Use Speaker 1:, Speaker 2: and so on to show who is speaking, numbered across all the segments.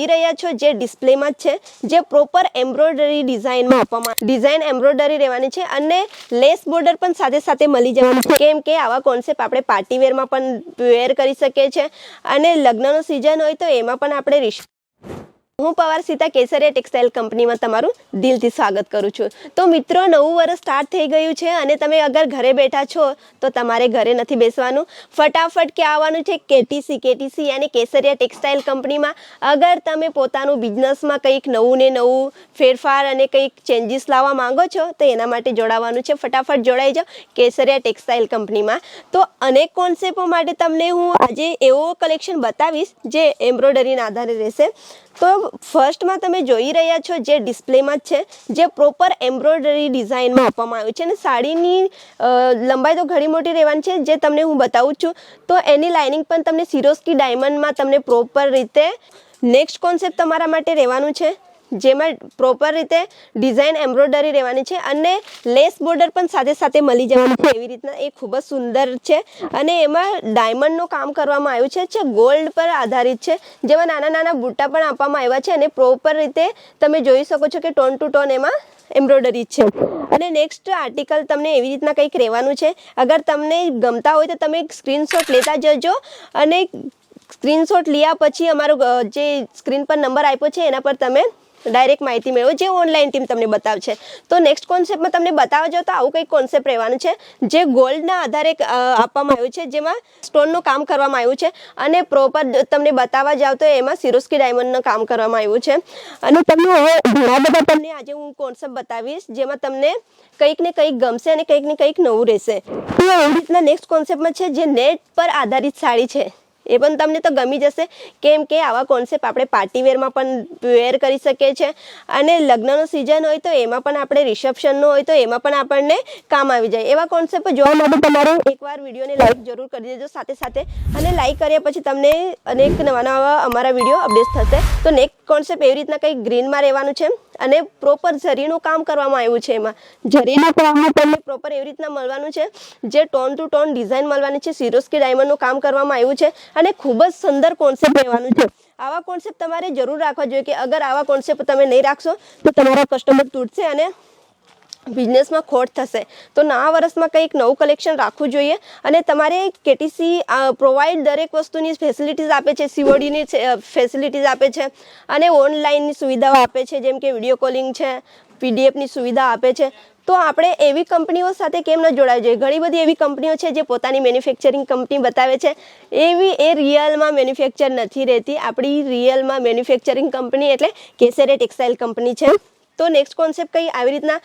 Speaker 1: જોઈ રહ્યા છો જે ડિસ્પ્લેમાં જ છે, જે પ્રોપર એમ્બ્રોઇડરી ડિઝાઇનમાં આપવામાં ડિઝાઇન એમ્બ્રોઇડરી રહેવાની છે અને લેસ બોર્ડર પણ સાથે સાથે મળી જવાનું છે. કેમ કે આવા કોન્સેપ્ટ આપણે પાર્ટી વેરમાં પણ વેર કરી શકીએ છીએ અને લગ્નનો સિઝન હોય તો એમાં પણ આપણે હું પવાર સીતા કેસરિયા ટેક્સટાઇલ કંપનીમાં તમારું દિલથી સ્વાગત કરું છું. તો મિત્રો, નવું વર્ષ સ્ટાર્ટ થઈ ગયું છે અને તમે અગર ઘરે બેઠા છો, તો તમારે ઘરે નથી બેસવાનું. ફટાફટ કે આવવાનું છે કેટીસી કેટીસી યાની કેસરિયા ટેક્સટાઇલ કંપનીમાં. અગર તમે પોતાનું બિઝનેસમાં કંઈક નવું ને નવું ફેરફાર અને કંઈક ચેન્જીસ લાવવા માંગો છો, તો એના માટે જોડાવાનું છે. ફટાફટ જોડાઈ જાઓ કેસરિયા ટેક્સટાઇલ કંપનીમાં. તો અનેક કોન્સેપ્ટો માટે તમને હું આજે એવો કલેક્શન બતાવીશ જે એમ્બ્રોઇડરીના આધારે રહેશે. તો ફર્સ્ટમાં તમે જોઈ રહ્યા છો જે ડિસ્પ્લેમાં જ છે, જે પ્રોપર એમ્બ્રોઇડરી ડિઝાઇનમાં આપવામાં આવ્યું છે અને સાડીની લંબાઈ તો ઘણી મોટી રહેવાની છે, જે તમને હું બતાવું છું. તો એની લાઇનિંગ પણ તમને સિરોસ્કી ડાયમંડમાં તમને પ્રોપર રીતે નેક્સ્ટ કોન્સેપ્ટ તમારા માટે રહેવાનું છે. જેમાં પ્રોપર રીતે ડિઝાઇન એમ્બ્રોઇડરી રહેવાની છે અને લેસ બોર્ડર પણ સાથે સાથે મળી જવાનું છે. એવી રીતના એ ખૂબ જ સુંદર છે અને એમાં ડાયમંડનું કામ કરવામાં આવ્યું છે જે ગોલ્ડ પર આધારિત છે. જેમાં નાના નાના બુટ્ટા પણ આપવામાં આવ્યા છે અને પ્રોપર રીતે તમે જોઈ શકો છો કે ટોન ટુ ટોન એમાં એમ્બ્રોઇડરી છે. અને નેક્સ્ટ આર્ટિકલ તમને એવી રીતના કંઈક રહેવાનું છે. અગર તમને ગમતા હોય તો તમે સ્ક્રીનશોટ લેતા જજો અને સ્ક્રીનશોટ લીયા પછી અમારો જે સ્ક્રીન પર નંબર આપ્યો છે એના પર તમે ડાયરેક્ટ માહિતી મેળવો જે ઓનલાઈન ટીમ તમને બતાવશે. તો નેક્સ્ટ કોન્સેપ્ટમાં તમને બતાવવા જાઓ તો આવું કંઈક કોન્સેપ્ટ રહેવાનું છે, જે ગોલ્ડના આધારે આપવામાં આવ્યું છે, જેમાં સ્ટોનનું કામ કરવામાં આવ્યું છે અને પ્રોપર તમને બતાવવા જાવ તો એમાં સિરોસ્કી ડાયમંડનું કામ કરવામાં આવ્યું છે. અને તમને ઘણા બધા તમને આજે હું કોન્સેપ્ટ બતાવીશ, જેમાં તમને કંઈક ને કંઈક ગમશે અને કંઈક ને કંઈક નવું રહેશે. તો એવી રીતના નેક્સ્ટ કોન્સેપ્ટમાં છે, જે નેટ પર આધારિત સાડી છે. એ પણ તમને તો ગમી જશે. કેમ કે આવા કોન્સેપ્ટ આપણે પાર્ટી વેરમાં પણ વેર કરી શકીએ છીએ. અને લગ્નનો સિઝન હોય તો એમાં પણ આપણે રિસેપ્શનનો હોય તો એમાં પણ આપણને કામ આવી જાય. એવા કોન્સેપ્ટ જોવા માટે તમારે એકવાર વિડીયોને લાઈક જરૂર કરી દેજો સાથે સાથે. અને લાઈક કર્યા પછી તમને અનેક નવા નવા અમારા વીડિયો અપડેટ થશે. તો નેક્સ્ટ કોન્સેપ્ટ એવી રીતના કંઈક ગ્રીનમાં રહેવાનું છે. અને પ્રોપર ઝરીનું કામ કરવામાં આવ્યું છે એમાં. ઝરીનું કામ તમને પ્રોપર એવી રીતના મળવાનું છે, જે ટોન ટુ ટોન ડિઝાઇન મળવાની છે સિરોસ્કી ડાયમંડનું કામ કરવામાં આવ્યું છે અને ખૂબ જ સુંદર કોન્સેપ્ટ રહેવાનું છે. આવા કોન્સેપ્ટ તમારે જરૂર રાખવા જોઈએ કે અગર આવા કોન્સેપ્ટ તમે નહીં રાખશો, તો તમારા કસ્ટમર તૂટશે અને બિઝનેસમાં ખોટ થશે. તો નવા વર્ષમાં કંઈક નવું કલેક્શન રાખવું જોઈએ અને તમારે કેટીસી પ્રોવાઈડ દરેક વસ્તુની ફેસિલિટીઝ આપે છે, સીઓડીની ફેસિલિટીઝ આપે છે અને ઓનલાઈનની સુવિધાઓ આપે છે, જેમ કે વીડિયો કોલિંગ છે પીડીએફની સુવિધા આપે છે. તો આપણે એવી કંપનીઓ સાથે કેમ ન જોડાવી જોઈએ? ઘણી બધી એવી કંપનીઓ છે જે પોતાની મેન્યુફેક્ચરિંગ કંપની બતાવે છે. એવી એ રિયલમાં મેન્યુફેક્ચર નથી રહેતી. આપણી રિયલમાં મેન્યુફેક્ચરિંગ કંપની એટલે કેસેરે ટેક્સટાઇલ કંપની છે. તો નેક્સ્ટ કોન્સેપ્ટ કંઈ આવી રીતના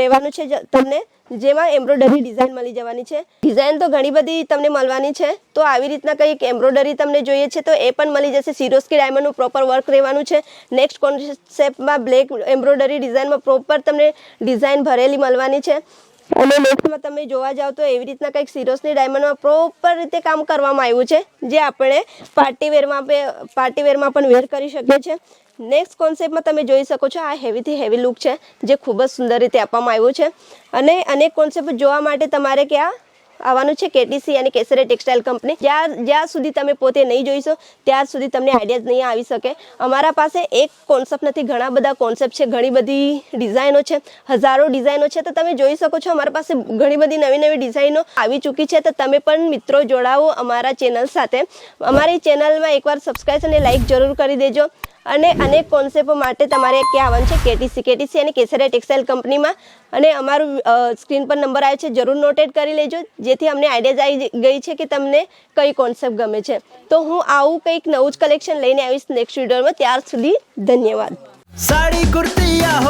Speaker 1: રહેવાનું છે તમને? જેમાં એમ્બ્રોડરી ડિઝાઇન મળી જવાની છે. ડિઝાઇન તો ઘણી બધી તમને મળવાની છે. તો આવી રીતના કંઈક એમ્બ્રોડરી તમને જોઈએ છે તો એ પણ મળી જશે. સિરોસ્કી ડાયમંડનું પ્રોપર વર્ક રહેવાનું છે. નેક્સ્ટ કોન્સેપ્ટમાં બ્લેક એમ્બ્રોડરી ડિઝાઇનમાં પ્રોપર તમને ડિઝાઇન ભરેલી મળવાની છે. અને નેક્સ્ટમાં તમે જોવા જાવ તો એવી રીતના કંઈક સિરોસની ડાયમંડમાં પ્રોપર રીતે કામ કરવામાં આવ્યું છે જે આપણે પાર્ટી વેરમાં પાર્ટી વેરમાં પણ વેર કરી શકીએ છીએ. નેક્સ્ટ કોન્સેપ્ટમાં તમે જોઈ શકો છો આ હેવીથી હેવી લુક છે જે ખૂબ જ સુંદર રીતે આપવામાં આવ્યું છે. અને અનેક કોન્સેપ્ટ જોવા માટે તમારે ક્યાં આવવાનું છે કેટીસી અને કેસરે ટેક્સટાઇલ કંપની. જ્યાં જ્યાં સુધી તમે પોતે નહીં જોઈશો ત્યાર સુધી તમને આઈડિયાઝ નહીં આવી શકે. અમારા પાસે એક કોન્સેપ્ટ નથી, ઘણા બધા કોન્સેપ્ટ છે, ઘણી બધી ડિઝાઇનો છે, હજારો ડિઝાઇનો છે. તો તમે જોઈ શકો છો, અમારા પાસે ઘણી બધી નવી નવી ડિઝાઇનો આવી ચૂકી છે. તો તમે પણ મિત્રો જોડાવો અમારા ચેનલ સાથે. અમારી ચેનલમાં એકવાર સબસ્ક્રાઈબ અને લાઇક જરૂર કરી દેજો. અને અનેક કોન્સેપ્ટો માટે તમારે ક્યાં આવવાનું છે, કેટીસી કેટીસી અને કેસરિયા ટેક્સટાઇલ કંપનીમાં. અને અમારું સ્ક્રીન પર નંબર આવ્યો છે, જરૂર નોટેડ કરી લેજો, જેથી અમને આઈડિયાઝ આવી ગઈ છે કે તમને કઈ કોન્સેપ્ટ ગમે છે. તો હું આવું કંઈક નવું જ કલેક્શન લઈને આવીશ નેક્સ્ટ વિડીયોમાં ત્યાર સુધી ધન્યવાદ.
Speaker 2: સાડી કુર્તિયા